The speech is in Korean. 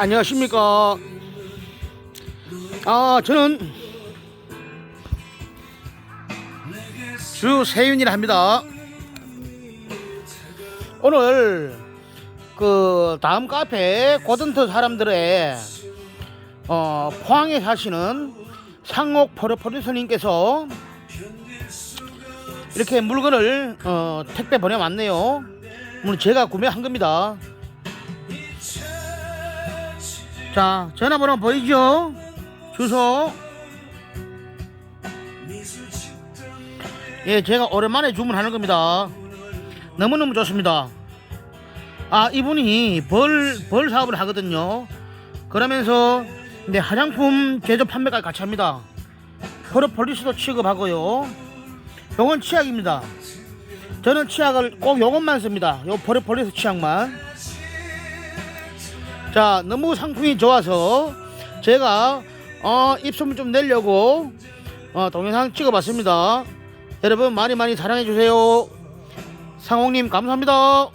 안녕하십니까. 아, 저는 주세윤이라 합니다. 오늘 그 다음 카페 고든트 사람들의 어, 포항에 사시는 상옥 포르포리스님께서 이렇게 물건을 어, 택배 보내왔네요. 물론 제가 구매한 겁니다. 자, 전화번호 보이죠? 주소. 예, 제가 오랜만에 주문하는 겁니다. 너무너무 좋습니다. 아, 이분이 벌, 벌 사업을 하거든요. 그러면서, 네, 화장품 제조 판매까지 같이 합니다. 프로폴리스도 취급하고요. 요건 치약입니다. 저는 치약을 꼭 요것만 씁니다. 요 프로폴리스 치약만. 자, 너무 상품이 좋아서 제가 어, 입소문 좀 내려고 어, 동영상 찍어봤습니다. 여러분 많이 많이 사랑해 주세요. 상홍님 감사합니다.